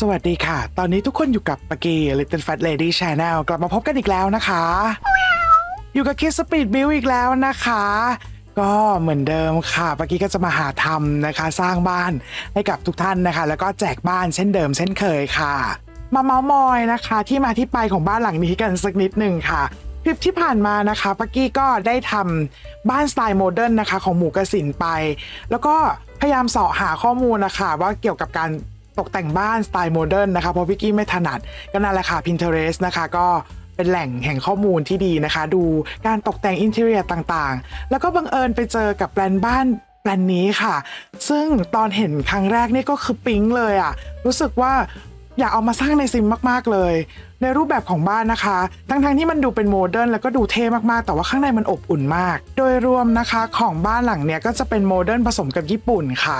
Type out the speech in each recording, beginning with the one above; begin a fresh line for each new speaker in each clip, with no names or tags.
สวัสดีค่ะ ตอนนี้ทุกคนอยู่กับปากี Little Fat Lady Channel กลับมาพบกันอีกแล้วนะคะ อยู่กับคิสปีดบิวอีกแล้วนะคะ ก็เหมือนเดิมค่ะปากีก็จะมาหาทำนะคะ สร้างบ้านให้กับทุกท่านนะคะ แล้วก็แจกบ้านเช่นเดิมเช่นเคยค่ะ มาเมาส์มอยนะคะ ที่มาที่ไปของบ้านหลังนี้กันสักนิดหนึ่งค่ะคลิปที่ผ่านมานะคะปักกี้ก็ได้ทำบ้านสไตล์โมเดิร์นนะคะของหมูกระสินไป แล้วก็พยายามเสาะหาข้อมูลนะคะว่าเกี่ยวกับการ ตกแต่งบ้านสไตล์โมเดิร์นนะคะเพราะพิกกี้ไม่ถนัดก็นั่นแหละค่ะ Pinterest นะคะก็เป็นแหล่งแห่งข้อมูลที่ดีนะคะ ดูการตกแต่งอินเท i รียต่างๆ แล้วก็บังเอิญไปเจอกับแปลนบ้านแปลนนี้ค่ะ ซึ่งตอนเห็นครั้งแรกนี่ก็คือปิ๊งเลยอะรู้สึกว่าอยากเอามาสร้างในซิมมากๆเลย ในรูปแบบของบ้านนะคะ ทั้งๆที่มันดูเป็นโมเดิร์นแล้วก็ดูเท่มากๆ แต่ว่าข้างในมันอบอุ่นมาก โดยรวมนะคะของบ้านหลังเนี้ยก็จะเป็นโมเดิร์นผสมกับญี่ปุ่นค่ะ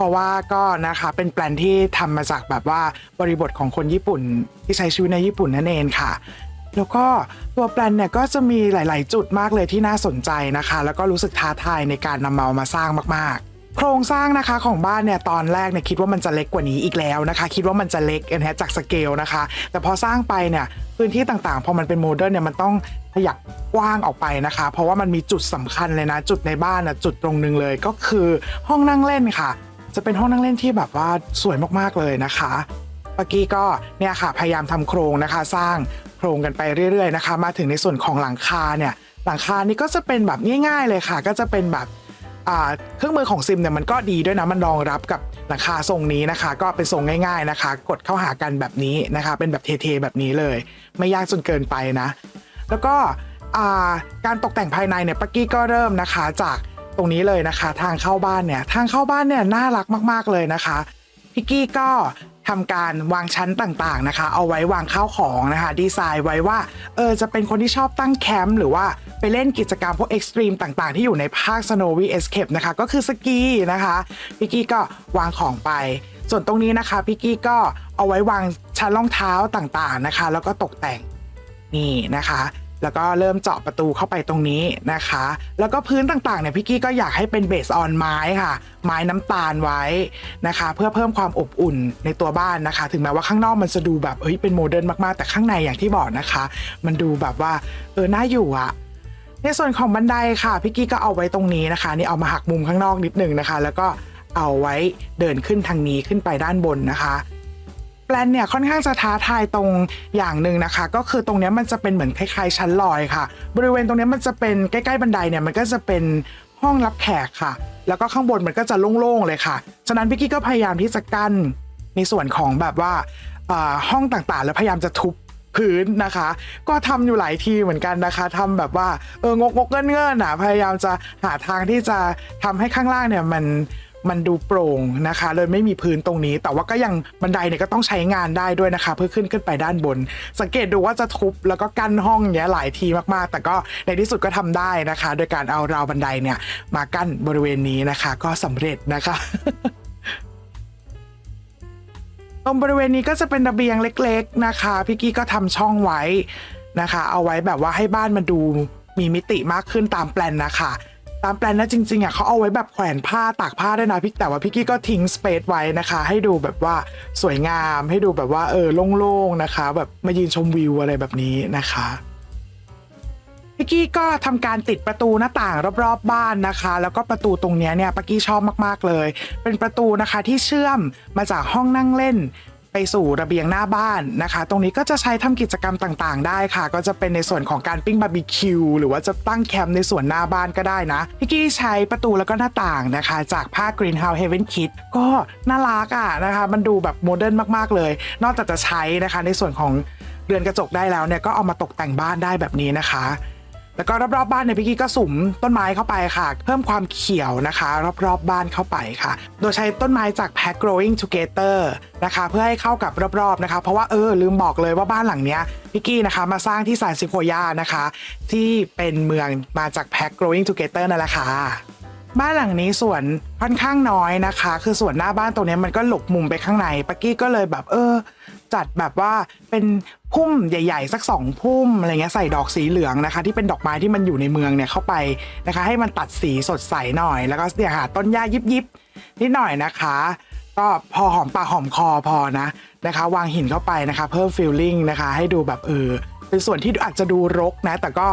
เพราะว่าก็นะคะเป็นแปลนที่ทำมาจากแบบว่าบริบทของคนญี่ปุ่นที่ใช้ชีวิตในญี่ปุ่นนั่นเองค่ะ แล้วก็ตัวแปลนเนี่ยก็จะมีหลาย ๆ จุดมากเลยที่น่าสนใจนะคะ แล้วก็รู้สึกท้าทายในการนำมาเอามาสร้างมากๆโครงสร้างนะคะของบ้านเนี่ยตอนแรกเนี่ยคิดว่ามันจะเล็กกว่านี้อีกแล้วนะคะ คิดว่ามันจะเล็กนะฮะจากสเกลนะคะ แต่พอสร้างไปเนี่ยพื้นที่ต่างๆ พอมันเป็นโมเดิร์นเนี่ยมันต้องขยับกว้างออกไปนะคะ เพราะว่ามันมีจุดสำคัญเลยนะ จุดในบ้านนะจุดตรงนึงเลยก็คือห้องนั่งเล่นค่ะ จะเป็นห้องนั่งเล่นที่แบบว่าสวยมากๆเลยนะคะเมื่อกี้ก็เนี่ยค่ะพยายามทำโครงนะคะ สร้างโครงกันไปเรื่อย ๆนะคะ มาถึงในส่วนของหลังคาเนี่ยหลังคานี่ก็จะเป็นแบบง่าย ๆ เลยค่ะ ก็จะเป็นแบบเครื่องมือของซิมเนี่ยมันก็ดีด้วยนะมันรองรับกับหลังคาทรงนี้นะคะ ก็เป็นทรงง่าย ๆนะคะ กดเข้าหากันแบบนี้นะคะ เป็นแบบเทๆแบบนี้เลย ไม่ยากจนเกินไปนะ แล้วก็การตกแต่งภายในเนี่ยปักกี้ก็เริ่มนะคะจาก รงนี้เลยนะคะ ทางเข้าบ้านเนี่ยทางเข้าบ้านเนี่ยน่ารักมากๆเลยนะคะพิกกี้ก็ทำการวางชั้นต่างๆนะคะ เอาไว้วางข้าวของนะคะ ดีไซน์ไว้ว่าเออจะเป็นคนที่ชอบตั้งแคมป์หรือว่าไปเล่นกิจกรรมพวกเอ็กซ์ตรีมต่างๆ ที่อยู่ในภาค Snowy Escape นะคะ ก็คือสกีนะคะพิกกี้ก็วางของไป ส่วนตรงนี้นะคะพิกกี้ก็เอาไว้วางชั้นรองเท้าต่างๆนะคะ แล้วก็ตกแต่งนี่นะคะ แล้วก็เริ่มเจาะประตูเข้าไปตรงนี้นะคะ แล้วก็พื้นต่างๆเนี่ยพี่กี้ก็อยากให้เป็นเบสออนไม้ค่ะ ไม้น้ำตาลไว้นะคะ เพื่อเพิ่มความอบอุ่นในตัวบ้านนะคะ ถึงแม้ว่าข้างนอกมันจะดูแบบเฮ้ยเป็นโมเดิร์นมากๆ แต่ข้างในอย่างที่บอกนะคะ มันดูแบบว่าเออน่าอยู่อะในส่วนของบันไดค่ะพี่กี้ก็เอาไว้ตรงนี้นะคะ นี่เอามาหักมุมข้างนอกนิดนึงนะคะ แล้วก็เอาไว้เดินขึ้นทางนี้ขึ้นไปด้านบนนะคะ แปลนเนี่ยค่อนข้างจะท้าทายตรงอย่างหนึ่งนะคะ ก็คือตรงนี้มันจะเป็นเหมือนคล้ายๆชั้นลอยค่ะ บริเวณตรงนี้มันจะเป็นใกล้ๆบันไดเนี่ยมันก็จะเป็นห้องรับแขกค่ะ แล้วก็ข้างบนมันก็จะโล่งๆเลยค่ะ ฉะนั้นพี่กี้ก็พยายามที่จะกั้นในส่วนของแบบว่าห้องต่างๆ แล้วพยายามจะทุบพื้นนะคะ ก็ทำอยู่หลายทีเหมือนกันนะคะทำแบบว่าเอองกงกเงินเงินๆอะพยายามจะหาทางที่จะทำให้ข้างล่างเนี่ยมัน มันดูโปร่งนะคะ เลยไม่มีพื้นตรงนี้ แต่ว่าก็ยังบันไดเนี่ยก็ต้องใช้งานได้ด้วยนะคะ เพื่อขึ้นขึ้นไปด้านบน สังเกตดูว่าจะทุบแล้วก็กั้นห้องเนี้ยหลายทีมากๆ แต่ก็ในที่สุดก็ทำได้นะคะ โดยการเอาราวบันไดเนี่ยมากั้นบริเวณนี้นะคะ ก็สำเร็จนะคะตรงบริเวณนี้ก็จะเป็นระเบียงเล็ก ๆนะคะพี่กี้ก็ทำช่องไว้นะคะ เอาไว้แบบว่าให้บ้านมันดูมีมิติมากขึ้นตามแปลนนะคะ ตามแปลนนะจริงๆอะเขาเอาไว้แบบแขวนผ้าตากผ้าได้วยนะพี่แต่ว่าพี่กี้ก็ทิ้งสเปซไว้นะคะ ให้ดูแบบว่าสวยงามให้ดูแบบว่าเออโล่งๆนะคะ แบบมายืนชมวิวอะไรแบบนี้นะคะพี่กี้ก็ทำการติดประตูหน้าต่างรอบๆบ้านนะคะ แล้วก็ประตูตรงนี้เนี่ยปักกี้ชอบมากๆเลย เป็นประตูนะคะที่เชื่อมมาจากห้องนั่งเล่น ไปสู่ระเบียงหน้าบ้านนะคะ ตรงนี้ก็จะใช้ทำกิจกรรมต่างๆ ได้ค่ะ ก็จะเป็นในส่วนของการปิ้งบาร์บีคิวหรือว่าจะตั้งแคมป์ในส่วนหน้าบ้านก็ได้นะพี่กี้ใช้ประตูแล้วก็หน้าต่างนะคะ จากผ้า Greenhouse Heaven Kit ก็น่ารักอะนะคะ มันดูแบบโมเดิร์นมากๆเลย นอกจากจะใช้นะคะในส่วนของเรือนกระจกได้แล้วเนี่ยก็เอามาตกแต่งบ้านได้แบบนี้นะคะ แล้วก็รอบๆบ้านเนี่ยพิกกี้ก็สุมต้นไม้เข้าไปค่ะ เพิ่มความเขียวนะคะ รอบๆบ้านเข้าไปค่ะ โดยใช้ต้นไม้จาก Pack Growing Together นะคะ เพื่อให้เข้ากับรอบๆนะคะ เพราะว่าเออลืมบอกเลยว่าบ้านหลังเนี้ยพิกกี้นะคะมาสร้างที่ซานซิโคยานะคะ ที่เป็นเมืองมาจาก Pack Growing Together นั่นแหละค่ะ บ้านหลังนี้สวนค่อนข้างน้อยนะคะ คือสวนหน้าบ้านตรงนี้มันก็หลบมุมไปข้างในปักกี้ก็เลยแบบเออ จัดแบบว่าเป็นพุ่มใหญ่ ๆ สักสองพุ่มอะไรเงี้ยใส่ดอกสีเหลืองนะคะ ที่เป็นดอกไม้ที่มันอยู่ในเมืองเนี่ยเข้าไปนะคะ ให้มันตัดสีสดใสหน่อย แล้วก็เนี่ยค่ะต้นหญ้ายิบๆนิดหน่อยนะคะ ก็พอหอมปากหอมคอพอนะนะคะ วางหินเข้าไปนะคะ เพิ่มฟิลลิ่งนะคะ ให้ดูแบบเออเป็นส่วนที่อาจจะดูรกนะ แต่ก็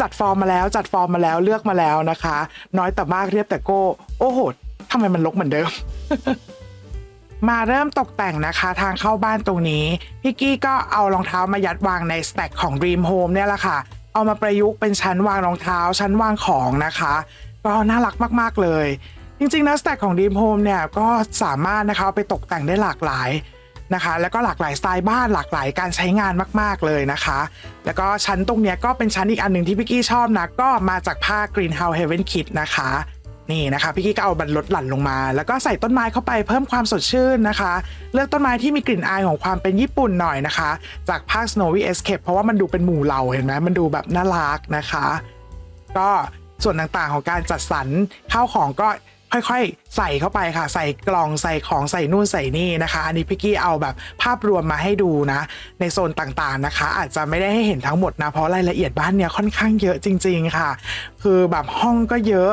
จัดฟอร์มมาแล้วจัดฟอร์มมาแล้วเลือกมาแล้วนะคะ น้อยแต่มากเรียบแต่โก้ โอ้โหทำไมมันรกเหมือนเดิม มาเริ่มตกแต่งนะคะ ทางเข้าบ้านตรงนี้พี่กี้ก็เอารองเท้ามายัดวางในสแต็กของ Dream Home เนี่ยแหละค่ะ เอามาประยุกต์เป็นชั้นวางรองเท้า ชั้นวางของนะคะ ก็น่ารักมากๆเลย จริงๆนะสแต็กของ Dream Home เนี่ยก็สามารถนะคะเอาไปตกแต่งได้หลากหลาย นะคะ แล้วก็หลากหลายสไตล์บ้านหลากหลายการใช้งานมาก ๆ เลยนะคะ แล้วก็ชั้นตรงเนี้ยก็เป็นชั้นอีกอันหนึ่งที่พี่กี้ชอบนะ ก็มาจากผ้า Greenhouse Heaven Kit นะคะนี่นะคะพี่กี้ก็เอาบันลดหลั่นลงมา แล้วก็ใส่ต้นไม้เข้าไปเพิ่มความสดชื่นนะคะ เลือกต้นไม้ที่มีกลิ่นอายของความเป็นญี่ปุ่นหน่อยนะคะ จากภาค Snowy Escape เพราะว่ามันดูเป็นหมู่เหล่าเห็นไหมมันดูแบบน่ารักนะคะ ก็ส่วนต่างๆของการจัดสรรข้าวของก็ ค่อยๆ ใส่เข้าไปค่ะ ใส่กล่องใส่ของใส่นู่นใส่นี่นะคะ อันนี้พี่กี้เอาแบบภาพรวมมาให้ดูนะ ในโซนต่างๆนะคะ อาจจะไม่ได้ให้เห็นทั้งหมดนะเพราะรายละเอียดบ้านเนี่ยค่อนข้างเยอะจริง ๆค่ะ คือแบบห้องก็เยอะ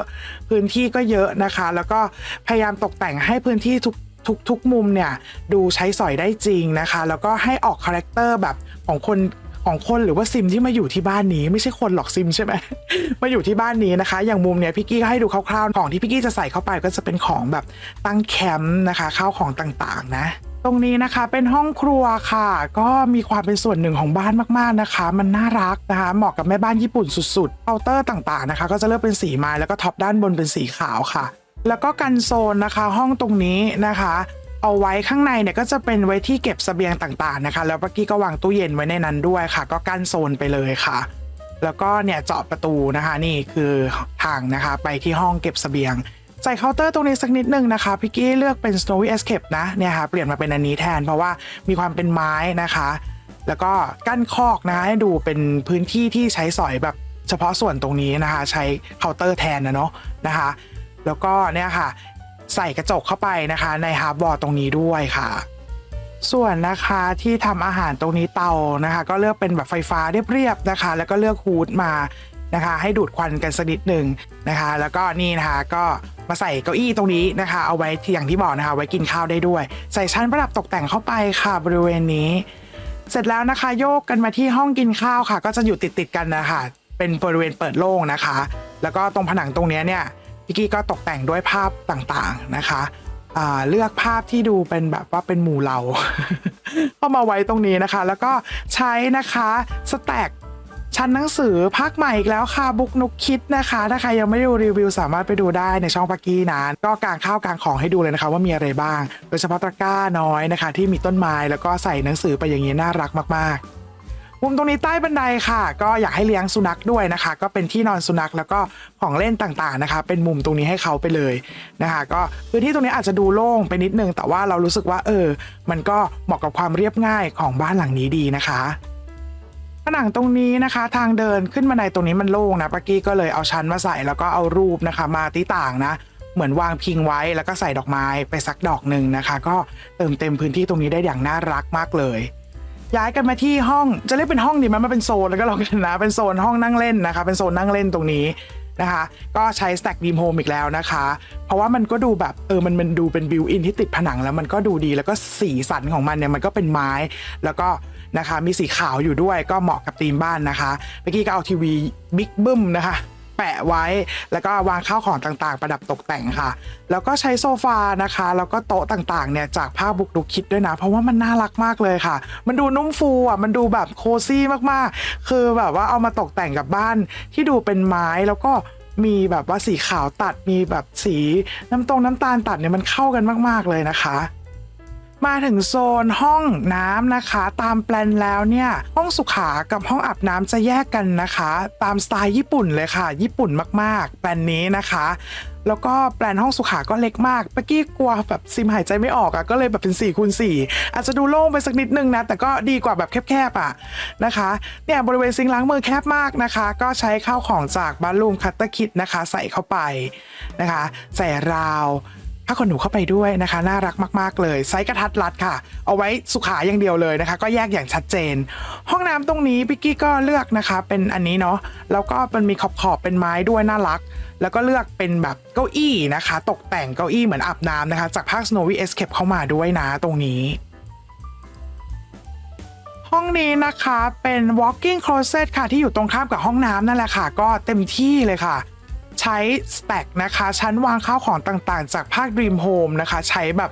พื้นที่ก็เยอะนะคะ แล้วก็พยายามตกแต่งให้พื้นที่ทุกทุกทุกมุมเนี่ยดูใช้สอยได้จริงนะคะ แล้วก็ให้ออกคาแรคเตอร์แบบของคน ของคนหรือว่าซิมที่มาอยู่ที่บ้านนี้ไม่ใช่คนหรอกซิมใช่ไหมมาอยู่ที่บ้านนี้นะคะ อย่างมุมเนี่ยพี่กี้ก็ให้ดูคร่าวๆของที่พี่กี้จะใส่เข้าไปก็จะเป็นของแบบตั้งแคมป์นะคะข้าวของต่างๆนะตรงนี้นะคะเป็นห้องครัวค่ะ ก็มีความเป็นส่วนหนึ่งของบ้านมากๆนะคะ มันน่ารักนะคะ เหมาะกับแม่บ้านญี่ปุ่นสุดๆเคาน์เตอร์ต่างๆนะคะ ก็จะเลือกเป็นสีไม้แล้วก็ท็อปด้านบนเป็นสีขาวค่ะ แล้วก็กันโซนนะคะ ห้องตรงนี้นะคะ เอาไว้ข้างในเนี่ยก็จะเป็นไว้ที่เก็บสเสบียงต่างๆนะคะ แล้วเมื่อกี้ก็วางตู้เย็นไว้ในนั้นด้วยค่ะ ก็กั้นโซนไปเลยค่ะ แล้วก็เนี่ยเจาะประตูนะคะนี่คือทางนะคะไปที่ห้องเก็บสเสบียงใส่เคาน์เตอร์ตรงนี้สักนิดนึงนะคะพี่กี้เลือกเป็น Snowy Escape นะเนี่ยค่ะเปลี่ยนมาเป็นอันนี้แทนเพราะว่ามีความเป็นไม้นะคะ แล้วก็กั้นคอกนะคะให้ดูเป็นพื้นที่ที่ใช้สอยแบบเฉพาะส่วนตรงนี้นะคะ ใช้เคาน์เตอร์แทนนะเนาะนะคะ แล้วก็เนี่ยค่ะ ใส่กระจกเข้าไปนะคะในฮาร์บอร์ดตรงนี้ด้วยค่ะ ส่วนนะคะที่ทำอาหารตรงนี้เตานะคะ ก็เลือกเป็นแบบไฟฟ้าเรียบๆนะคะ แล้วก็เลือกฮูดมานะคะ ให้ดูดควันกันสักนิดหนึ่งนะคะ แล้วก็นี่นะคะก็มาใส่เก้าอี้ตรงนี้นะคะ เอาไว้ที่อย่างที่บอกนะคะ ไว้กินข้าวได้ด้วย ใส่ชั้นประดับตกแต่งเข้าไปค่ะบริเวณนี้ เสร็จแล้วนะคะ โยกกันมาที่ห้องกินข้าวค่ะ ก็จะอยู่ติดติดๆกันนะคะเป็นบริเวณเปิดโล่งนะคะ แล้วก็ตรงผนังตรงเนี้ยเนี่ย พี่กี้ก็ตกแต่งด้วยภาพต่างๆนะคะเลือกภาพที่ดูเป็นแบบว่าเป็นหมู่เหล่าเข้ามาไว้ตรงนี้นะคะ แล้วก็ใช้นะคะสแต็กชั้นหนังสือภาคใหม่อีกแล้วค่ะบุกนุกคิดนะคะ ถ้าใครยังไม่ด้ดูรีวิวสามารถไปดูได้ในช่องปักกี้นะก็กางข้าวกางของให้ดูเลยนะคะ ว่ามีอะไรบ้าง โดยเฉพาะตะกร้าน้อยนะคะ ที่มีต้นไม้แล้วก็ใส่หนังสือไปอย่างนี้น่ารักมากๆ มุมตรงนี้ใต้บันไดค่ะ ก็อยากให้เลี้ยงสุนัขด้วยนะคะ ก็เป็นที่นอนสุนัขแล้วก็ของเล่นต่างๆนะคะ เป็นมุมตรงนี้ให้เขาไปเลยนะคะ ก็พื้นที่ตรงนี้อาจจะดูโล่งไปนิดนึง แต่ว่าเรารู้สึกว่าเออ มันก็เหมาะกับความเรียบง่ายของบ้านหลังนี้ดีนะคะผนังตรงนี้นะคะทางเดินขึ้นบันไดตรงนี้มันโล่งนะปักกี้ก็เลยเอาชั้นมาใส่แล้วก็เอารูปนะคะ มาตีต่างนะ เหมือนวางพิงไว้แล้วก็ใส่ดอกไม้ไปสักดอกหนึ่งนะคะ ก็เติมเต็มพื้นที่ตรงนี้ได้อย่างน่ารักมากเลย ย้ายกันมาที่ห้องจะเรียกเป็นห้องดีไหมมันเป็นโซนแล้วก็เรากันนะเป็นโซนห้องนั่งเล่นนะคะ เป็นโซนนั่งเล่นตรงนี้นะคะ ก็ใช้ Stack Beam Home อีกแล้วนะคะ เพราะว่ามันก็ดูแบบเออมันมันดูเป็นบิวอินที่ติดผนังแล้วมันก็ดูดีแล้วก็สีสันของมันเนี่ยมันก็เป็นไม้ แล้วก็นะคะมีสีขาวอยู่ด้วยก็เหมาะกับธีมบ้านนะคะเมื่อกี้ก็เอาทีวีบิ๊กบึ้มนะคะ แปะไว้ แล้วก็วางข้าวของต่างๆ ประดับตกแต่งค่ะ แล้วก็ใช้โซฟานะคะ แล้วก็โต๊ะต่างๆเนี่ยจากผ้าบุกดุกคิดด้วยนะ เพราะว่ามันน่ารักมากเลยค่ะ มันดูนุ่มฟูอะมันดูแบบโคซี่มากๆ คือแบบว่าเอามาตกแต่งกับบ้านที่ดูเป็นไม้แล้วก็มีแบบว่าสีขาวตัดมีแบบสีน้ำตรงน้ำตาลตัดเนี่ยมันเข้ากันมากๆเลยนะคะ มาถึงโซนห้องน้ำนะคะ ตามแปลนแล้วเนี่ยห้องสุขากับห้องอาบน้ำจะแยกกันนะคะ ตามสไตล์ญี่ปุ่นเลยค่ะ ญี่ปุ่นมากๆ แปลนนี้นะคะ แล้วก็แปลนห้องสุขาก็เล็กมากเมื่อกี้กลัวแบบซิมหายใจไม่ออกอะก็เลยแบบเป็น4คูณ4อาจจะดูโล่งไปสักนิดนึงนะ แต่ก็ดีกว่าแบบแคบๆอะนะคะเนี่ยบริเวณซิงค์ล้างมือแคบมากนะคะ ก็ใช้ข้าวของจากบ้านลูมคัตเตอร์คิดนะคะ ใส่เข้าไปนะคะ ใส่ราว ผ้าขนหนูเข้าไปด้วยนะคะ น่ารักมาก ๆ เลยไซส์กระทัดรัดค่ะ เอาไว้สุขาอย่างเดียวเลยนะคะ ก็แยกอย่างชัดเจน ห้องน้ำตรงนี้พี่กี้ก็เลือกนะคะ เป็นอันนี้เนาะแล้วก็มันมีขอบขอบเป็นไม้ด้วยน่ารัก แล้วก็เลือกเป็นแบบเก้าอี้นะคะ ตกแต่งเก้าอี้เหมือนอาบน้ำนะคะ จากภาค Snowy Escape เข้ามาด้วยนะตรงนี้ห้องนี้นะคะเป็น walking closet ค่ะที่อยู่ตรงข้ามกับห้องน้ำนั่นแหละค่ะ ก็เต็มที่เลยค่ะ ใช้ stack นะคะ ชั้นวางข้าวของต่างๆ จากภาค Dream Home นะคะ ใช้แบบ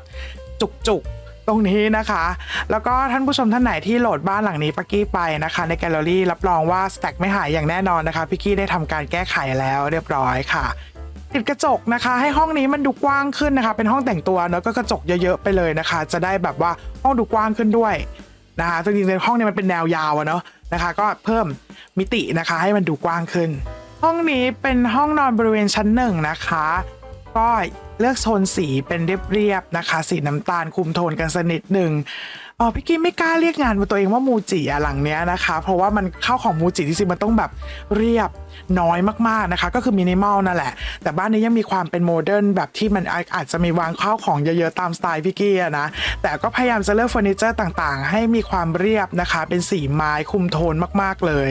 จุกๆ ตรงนี้นะคะ แล้วก็ท่านผู้ชมท่านไหนที่โหลดบ้านหลังนี้ปักกี้ไปนะคะ ในแกลเลอรี่รับรองว่า stack ไม่หายอย่างแน่นอนนะคะพี่กี้ได้ทำการแก้ไขแล้วเรียบร้อยค่ะติดกระจกนะคะ ให้ห้องนี้มันดูกว้างขึ้นนะคะ เป็นห้องแต่งตัวเนอะก็กระจกเยอะๆไปเลยนะคะ จะได้แบบว่าห้องดูกว้างขึ้นด้วยนะคะจริงๆห้องนี้มันเป็นแนวยาวอะเนาะนะคะ ก็เพิ่มมิตินะคะ ให้มันดูกว้างขึ้น ห้องนี้เป็นห้องนอนบริเวณชั้นหนึ่งนะคะ ก็เลือกโทนสีเป็นเรียบๆนะคะ สีน้ำตาลคุมโทนกันสนิทหนึ่งเออพี่กี้ไม่กล้าเรียกงานตัวเองว่ามูจิอะหลังเนี้ยนะคะ เพราะว่ามันเข้าของมูจิจริงๆมันต้องแบบเรียบน้อยมากๆนะคะ ก็คือมินิมอลนั่นแหละ แต่บ้านนี้ยังมีความเป็นโมเดิร์นแบบที่มันอาจจะมีวางข้าวของเยอะๆตามสไตล์พี่กี้อะนะ แต่ก็พยายามจะเลือกเฟอร์นิเจอร์ต่างๆ ให้มีความเรียบนะคะ เป็นสีไม้คุมโทนมากๆเลย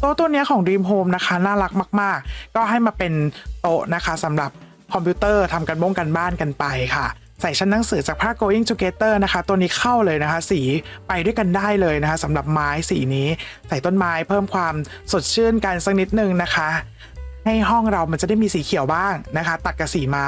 โต๊ะตัวนี้ของ Dream Home นะคะ น่ารักมาก ๆ ก็ให้มาเป็นโต๊ะนะคะสำหรับคอมพิวเตอร์ทำกันบ้งกันบ้านกันไปค่ะ ใส่ชั้นหนังสือจากภา Going Together นะคะ ตัวนี้เข้าเลยนะคะ สีไปด้วยกันได้เลยนะคะสำหรับไม้สีนี้ ใส่ต้นไม้เพิ่มความสดชื่นกันสักนิดนึงนะคะ ให้ห้องเรามันจะได้มีสีเขียวบ้างนะคะ ตัดกับสีไม้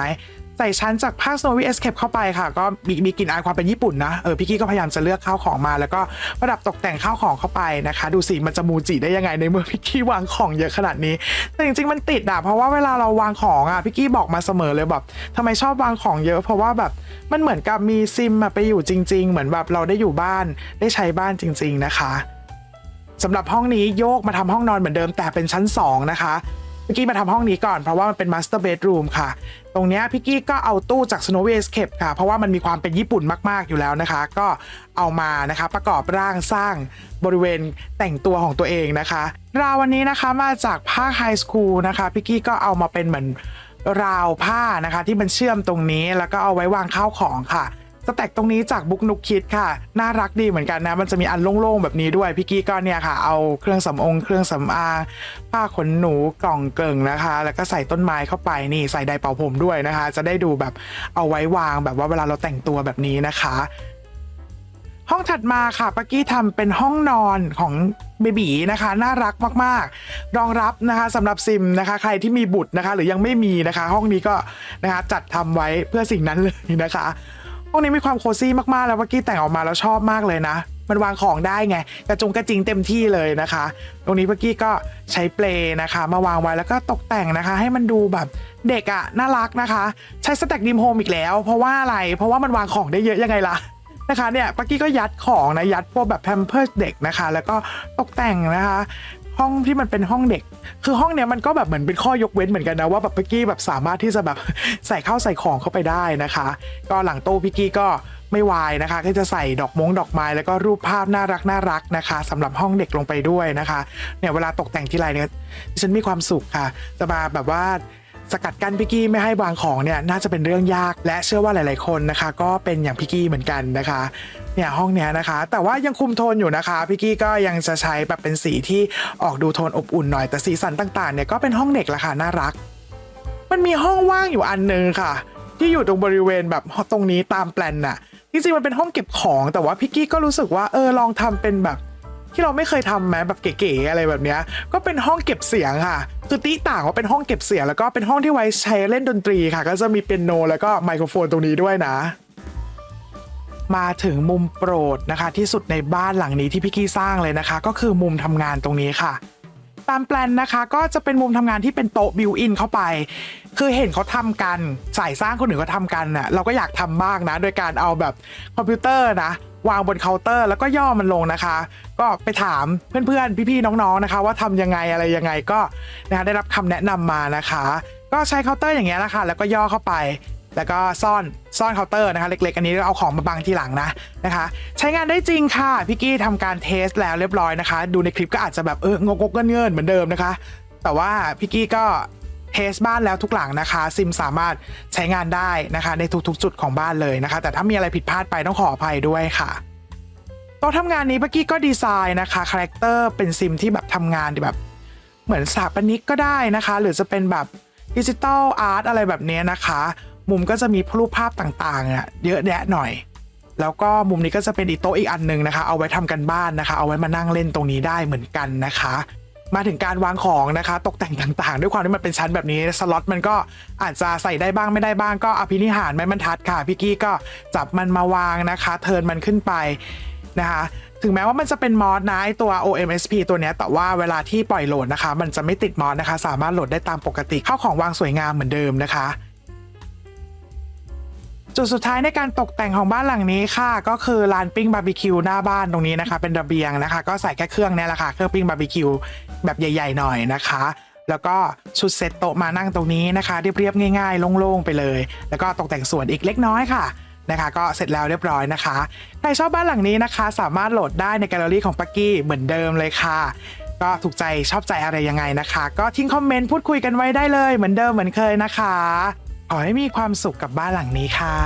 ใส่ชั้นจากภาค Snowy Escape เข้าไปค่ะ ก็มีมีกลิ่นอายความเป็นญี่ปุ่นนะ เออพี่กี้ก็พยายามจะเลือกข้าวของมา แล้วก็ประดับตกแต่งข้าวของเข้าไปนะคะ ดูสิมันจะมูจิได้ยังไงในเมื่อพี่กี้วางของเยอะขนาดนี้ แต่จริงๆมันติดอะเพราะว่าเวลาเราวางของอะพี่กี้บอกมาเสมอเลยแบบทำไมชอบวางของเยอะ เพราะว่าแบบมันเหมือนกับมีซิมอะไปอยู่จริง ๆ เหมือนแบบเราได้อยู่บ้านได้ใช้บ้านจริง ๆนะคะสำหรับห้องนี้โยกมาทำห้องนอนเหมือนเดิมแต่เป็นชั้น 2 นะคะ พี่กี้มาทำห้องนี้ก่อนเพราะว่ามันเป็น master bedroom ค่ะ ตรงนี้พี่กี้ก็เอาตู้จาก Snowy Escape ค่ะ เพราะว่ามันมีความเป็นญี่ปุ่นมากๆอยู่แล้วนะคะ ก็เอามานะคะประกอบร่างสร้างบริเวณแต่งตัวของตัวเองนะคะราววันนี้นะคะมาจากภาคไฮสคูลนะคะพี่กี้ก็เอามาเป็นเหมือนราวผ้านะคะที่มันเชื่อมตรงนี้แล้วก็เอาไว้วางข้าวของค่ะ สแต็กตรงนี้จากบุ๊กนุกคิดค่ะ น่ารักดีเหมือนกันนะ มันจะมีอันโล่งๆแบบนี้ด้วยพี่กี้ก็เนี่ยค่ะ เอาเครื่องสำองเครื่องสำอางผ้าขนหนูกล่องเกิ่งนะคะ แล้วก็ใส่ต้นไม้เข้าไปนี่ใส่ไดเป่าผมด้วยนะคะ จะได้ดูแบบเอาไว้วางแบบว่าเวลาเราแต่งตัวแบบนี้นะคะ ห้องถัดมาค่ะปักกี้ทำเป็นห้องนอนของเบบีนะคะ น่ารักมากๆ รองรับนะคะสำหรับซิมนะคะ ใครที่มีบุตรนะคะ หรือยังไม่มีนะคะ ห้องนี้ก็นะคะจัดทำไว้เพื่อสิ่งนั้นเลยนะคะ ห้องนี้มีความโคซี่มากๆ แล้วปักกี้แต่งออกมาแล้วชอบมากเลยนะ มันวางของได้ไง กระจงกระจิงเต็มที่เลยนะคะ ตรงนี้ปักกี้ก็ใช้เปลนะคะ มาวางไว้แล้วก็ตกแต่งนะคะ ให้มันดูแบบเด็กอะน่ารักนะคะ ใช้สแต็กดิมโฮมอีกแล้ว เพราะว่าอะไร เพราะว่ามันวางของได้เยอะยังไงล่ะนะคะเนี่ยปักกี้ก็ยัดของนะยัดพวกแบบแพมเพิร์สเด็กนะคะ แล้วก็ตกแต่งนะคะ ห้องที่มันเป็นห้องเด็ก คือห้องเนี้ยมันก็แบบเหมือนเป็นข้อยกเว้นเหมือนกันนะว่าแบบพิกกี้แบบสามารถที่จะแบบใส่ข้าวใส่ของเข้าไปได้นะคะ ก็หลังโต๊ะพิกกี้ก็ไม่วายนะคะก็จะใส่ดอกมงดอกไม้แล้วก็รูปภาพน่ารักน่ารักนะคะสำหรับห้องเด็กลงไปด้วยนะคะเนี่ยเวลาตกแต่งที่ไรเนี่ยฉันมีความสุขค่ะ จะมาแบบว่า สกัดกั้นพี่กี้ไม่ให้วางของเนี่ยน่าจะเป็นเรื่องยาก และเชื่อว่าหลาย ๆ คนนะคะ ก็เป็นอย่างพี่กี้เหมือนกันนะคะเนี่ยห้องเนี้ยนะคะ แต่ว่ายังคุมโทนอยู่นะคะพี่กี้ก็ยังจะใช้แบบเป็นสีที่ออกดูโทนอบอุ่นหน่อยแต่สีสันต่างๆเนี่ยก็เป็นห้องเด็กละค่ะน่ารัก มันมีห้องว่างอยู่อันนึงค่ะ ที่อยู่ตรงบริเวณแบบตรงนี้ตามแปลนน่ะจริงๆมันเป็นห้องเก็บของแต่ว่าพี่กี้ก็รู้สึกว่าเออลองทำเป็นแบบ ที่เราไม่เคยทำไหมแบบเก๋ๆอะไรแบบเนี้ยก็เป็นห้องเก็บเสียงค่ะคือตีต่างว่าเป็นห้องเก็บเสียงแล้วก็เป็นห้องที่ไว้ใช้เล่นดนตรีค่ะ ก็จะมีเปียโนแล้วก็ไมโครโฟนตรงนี้ด้วยนะมาถึงมุมโปรดนะคะ ที่สุดในบ้านหลังนี้ที่พี่กี้สร้างเลยนะคะ ก็คือมุมทำงานตรงนี้ค่ะ ตามแปลนนะคะก็จะเป็นมุมทำงานที่เป็นโต๊ะบิวอินเข้าไป คือเห็นเขาทำกันใส่สร้างคนอื่นเขาทำกันน่ะเราก็อยากทำบ้างนะ โดยการเอาแบบคอมพิวเตอร์นะ วางบนเคาน์เตอร์ แล้วก็ย่อมันลงนะคะ ก็ไปถามเพื่อนๆ พี่ๆ น้องๆ นะคะ ว่าทำยังไงอะไรยังไงก็นะคะได้รับคำแนะนำมานะคะ ก็ใช้เคาน์เตอร์อย่างเงี้ยแหละค่ะแล้วก็ย่อเข้าไป แล้วก็ซ่อนซ่อนเคาน์เตอร์นะคะเล็กๆ อันนี้เอาของมาบังทีหลังนะนะคะ ใช้งานได้จริงค่ะพี่กี้ทำการเทสแล้วเรียบร้อยนะคะ ดูในคลิปก็อาจจะแบบเอองกๆเงื่อนเหมือนเดิมนะคะ แต่ว่าพี่กี้ก็ เทสบ้านแล้วทุกหลังนะคะ ซิมสามารถใช้งานได้นะคะ ในทุกๆ จุดของบ้านเลยนะคะ แต่ถ้ามีอะไรผิดพลาดไปต้องขออภัยด้วยค่ะโต๊ะทำงานนี้เมื่อกี้ก็ดีไซน์นะคะคาแรคเตอร์เป็นซิมที่แบบทำงานแบบเหมือนสถาปนิกก็ได้นะคะ หรือจะเป็นแบบดิจิตอลอาร์ตอะไรแบบนี้นะคะ มุมก็จะมีรูปภาพต่างๆอะเยอะแยะหน่อย แล้วก็มุมนี้ก็จะเป็นอีโต๊ะอีกอันหนึงนะคะ เอาไว้ทำกันบ้านนะคะ เอาไว้มานั่งเล่นตรงนี้ได้เหมือนกันนะคะ มาถึงการวางของนะคะ ตกแต่งต่างๆ ด้วยความที่มันเป็นชั้นแบบนี้สล็อตมันก็อาจจะใส่ได้บ้างไม่ได้บ้างก็อภินิหารไม่มันทัดค่ะพี่กี้ก็จับมันมาวางนะคะ เทิร์นมันขึ้นไปนะคะถึงแม้ว่ามันจะเป็นมอสนะไอตัว OMSP ตัวนี้แต่ว่าเวลาที่ปล่อยโหลดนะคะ มันจะไม่ติดมอสนะคะ สามารถโหลดได้ตามปกติเข้าของวางสวยงามเหมือนเดิมนะคะ จุดสุดท้ายในการตกแต่งของบ้านหลังนี้ค่ะ ก็คือลานปิ้งบาร์บีคิวหน้าบ้านตรงนี้นะคะ เป็นระเบียงนะคะ ก็ใส่แค่เครื่องเนี่ยแหละค่ะเครื่องปิ้งบาร์บีคิวแบบใหญ่ ๆ หน่อยนะคะ แล้วก็ชุดเซตโต๊ะมานั่งตรงนี้นะคะเรียบๆง่ายๆโล่งๆไปเลย แล้วก็ตกแต่งส่วนอีกเล็กน้อยค่ะนะคะก็เสร็จแล้วเรียบร้อยนะคะใครชอบบ้านหลังนี้นะคะ สามารถโหลดได้ในแกลเลอรี่ของปักกี้เหมือนเดิมเลยค่ะ ก็ถูกใจชอบใจอะไรยังไงนะคะ ก็ทิ้งคอมเมนต์พูดคุยกันไว้ได้เลยเหมือนเดิมเหมือนเคยนะคะ ขอให้มีความสุขกับบ้านหลังนี้ค่ะ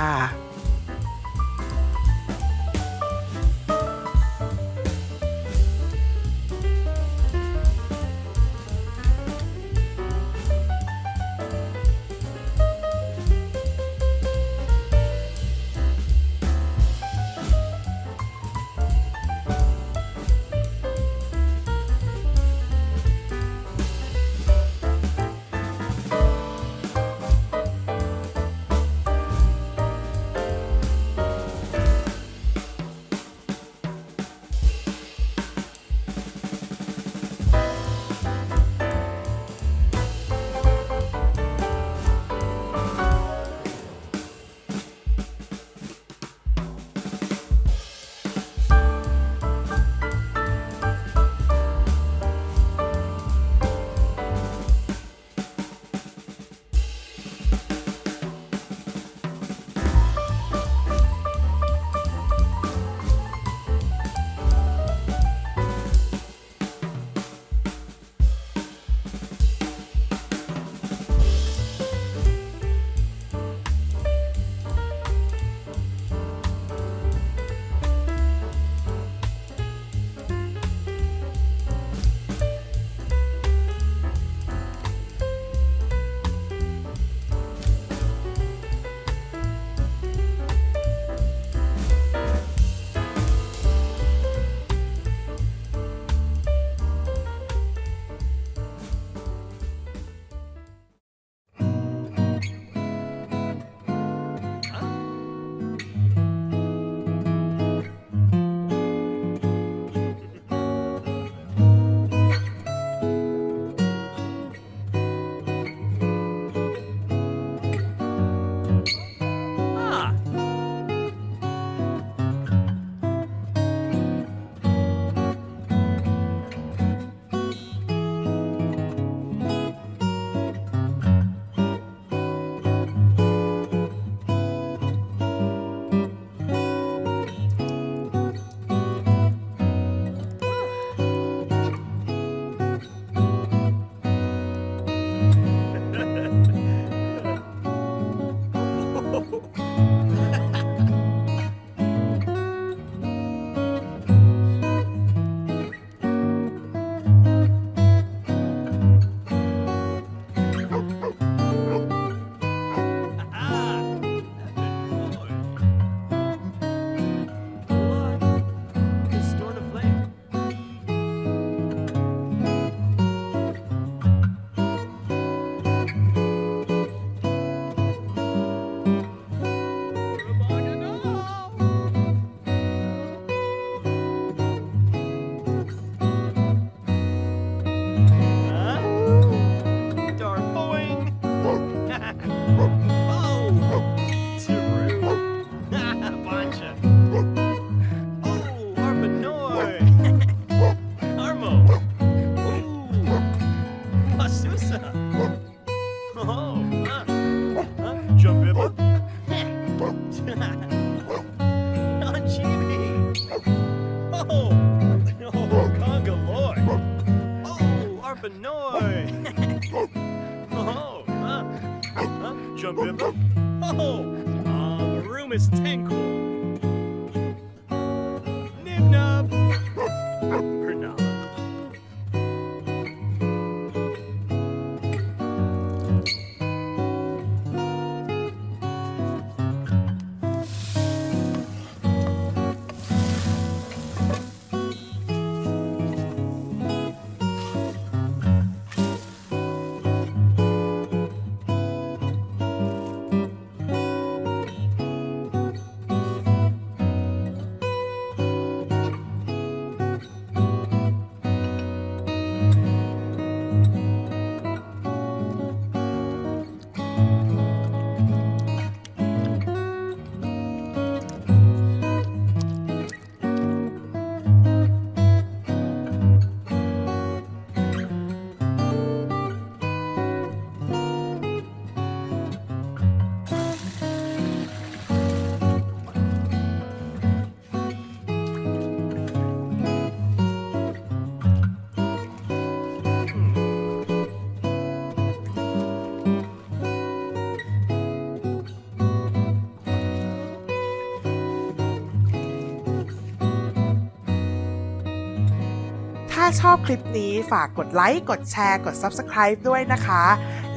าชอบคลิปนี้ฝากกดไลค์ กดแชร์ กด Subscribe ด้วยนะคะ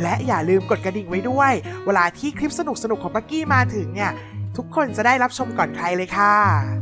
และอย่าลืมกดกระดิ่งไว้ด้วย เวลาที่คลิปสนุกๆของปักกี้มาถึงเนี่ย ทุกคนจะได้รับชมก่อนใครเลยค่ะ